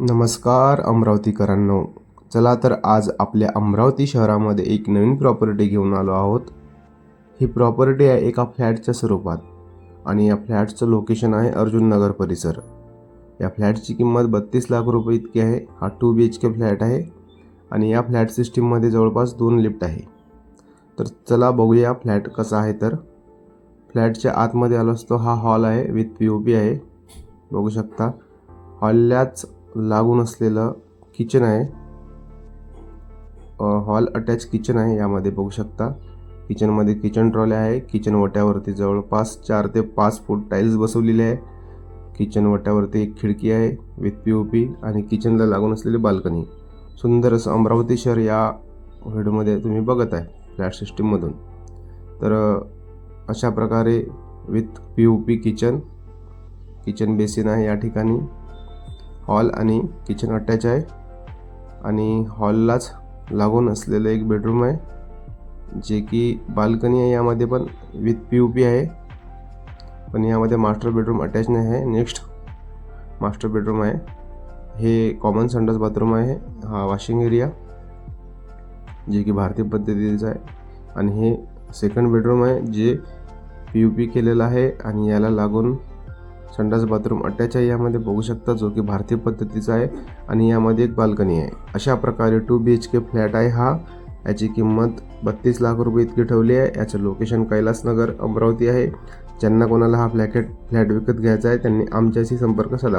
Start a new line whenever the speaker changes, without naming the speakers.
नमस्कार अमरावतीकरांनो. चला तर आज आपल्या अमरावती शहरामध्ये एक नवीन प्रॉपर्टी घेऊन आलो आहोत. ही प्रॉपर्टी आहे एका फ्लॅटच्या स्वरूपात आणि या फ्लॅटचं लोकेशन आहे अर्जुन नगर परिसर. या फ्लॅटची किंमत बत्तीस लाख रुपये इतकी आहे. हा two B H K flat आहे आणि या फ्लॅट सिस्टीममध्ये जवळपास दोन लिफ्ट आहे. तर चला बघूया फ्लॅट कसा आहे तर. फ्लॅटच्या आतमध्ये आलो असतो. हा हॉल आहे विथ पी ओ पी आहे. बघू शकता. हॉललाच लागून असलेलं किचन आहे. हॉल अटॅच किचन आहे यामध्ये बघू शकता. किचनमध्ये किचन ट्रॉली आहे. किचन वट्यावरती जवळपास चार ते पाच फूट टाईल्स बसवलेले आहे. किचन वट्यावरती एक खिडकी आहे विथ पी ओ पी आणि किचनला लागून असलेली बाल्कनी सुंदर असं अमरावती शहर या व्हिडिओमध्ये तुम्ही बघत आहे फ्लॅट सिस्टीममधून तर अशा प्रकारे with P O P kitchen kitchen basin आहे या ठिकाणी. हॉल आणि किचन अटॅच आहे. आणि हॉललाच लागून असलेलं एक बेडरूम आहे जे की बाल्कनी आहे. यामध्ये पण विथ पी यू पी आहे. पण यामध्ये मास्टर बेडरूम अटॅच नाही आहे. नेक्स्ट मास्टर बेडरूम आहे. हे कॉमन संडास बाथरूम आहे. हा वॉशिंग एरिया जे की भारतीय पद्धतीचं आहे. आणि हे सेकंड बेडरूम आहे जे पी यू पी केलेलं आहे. आणि याला लागून संडास बाथरूम अटॅच आहे यामध्ये बघू शकता जो की भारतीय पद्धतीचा आहे आणि यामध्ये एक बाल्कनी आहे. अशा प्रकारे two B H K flat आहे हा. याची किंमत बत्तीस लाख रुपये इतकी ठेवली आहे. याचं लोकेशन कैलासनगर अमरावती आहे. ज्यांना कोणाला हा फ्लॅकेट फ्लॅट विकत घ्यायचा आहे त्यांनी आमच्याशी संपर्क साधावा.